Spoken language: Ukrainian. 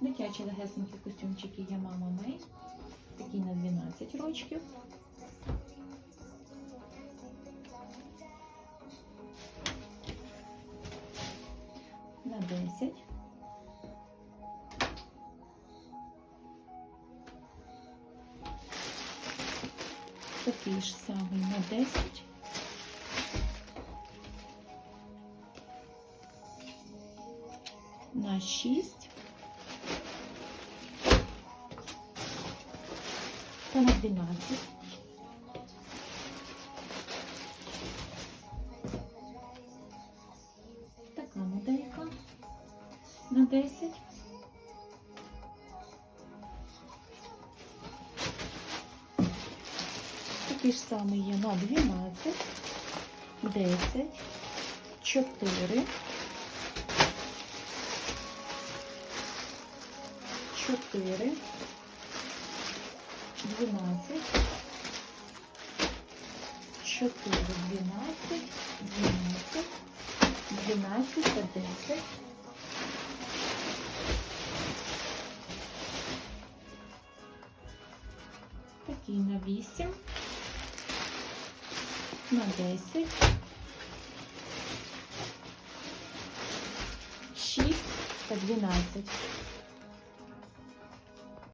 Дитячі легесенькі костюмчики є мама Мей. Такі на 12 рочків. На 10. Такий ж самий на 10. На 6. Та на 12. Така моделька на 10. Такий ж самий є на 12, 10, 4, 4, 12, 4, 12, 12, 12 та 10. Такий на 8, на 10, 6 та 12.